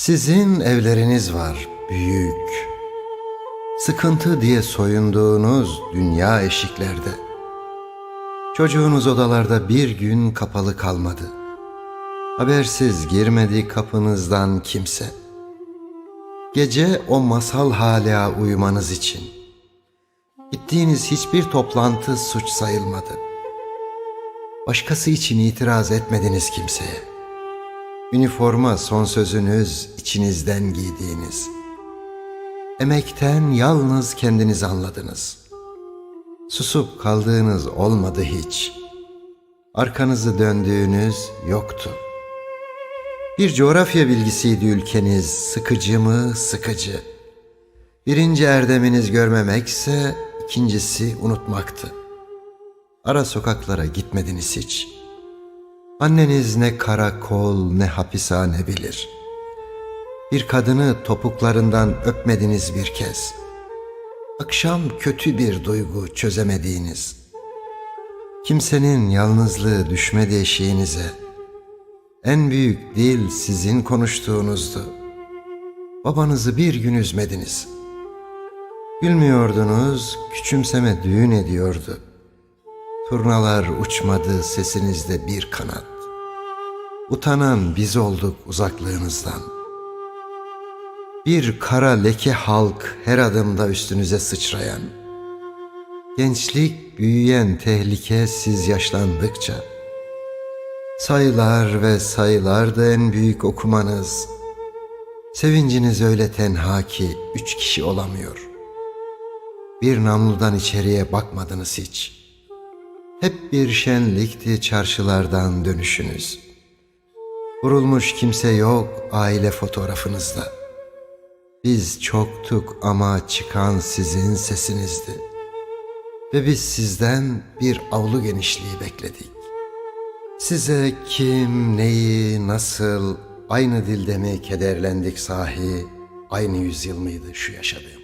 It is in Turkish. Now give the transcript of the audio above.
Sizin evleriniz var büyük. Sıkıntı diye soyunduğunuz dünya eşiklerde. Çocuğunuz odalarda bir gün kapalı kalmadı. Habersiz girmedi kapınızdan kimse. Gece o masal hala uyumanız için. Gittiğiniz hiçbir toplantı suç sayılmadı. Başkası için itiraz etmediniz kimseye. Üniforma son sözünüz içinizden giydiğiniz. Emekten yalnız kendiniz anladınız. Susup kaldığınız olmadı hiç. Arkanızı döndüğünüz yoktu. Bir coğrafya bilgisiydi ülkeniz, sıkıcı mı sıkıcı. Birinci erdeminiz görmemekse ikincisi unutmaktı. Ara sokaklara gitmediniz hiç. Anneniz ne karakol ne hapishane bilir. Bir kadını topuklarından öpmediniz bir kez. Akşam kötü bir duygu çözemediğiniz. Kimsenin yalnızlığı düşmedi eşiğinize. En büyük dil sizin konuştuğunuzdu. Babanızı bir gün üzmediniz. Gülmüyordunuz, küçümseme düğün ediyordu. Turnalar uçmadı sesinizde bir kanat. Utanan biz olduk uzaklığınızdan. Bir kara leke halk her adımda üstünüze sıçrayan. Gençlik büyüyen tehlike siz yaşlandıkça. Sayılar ve sayılar da en büyük okumanız. Sevinciniz öyle tenha ki üç kişi olamıyor. Bir namludan içeriye bakmadınız hiç.'' Hep bir şenlikti çarşılardan dönüşünüz. Vurulmuş kimse yok aile fotoğrafınızda. Biz çoktuk ama çıkan sizin sesinizdi. Ve biz sizden bir avlu genişliği bekledik. Size kim, neyi, nasıl, aynı dilde mi kederlendik sahi, aynı yüzyıl mıydı şu yaşadığım?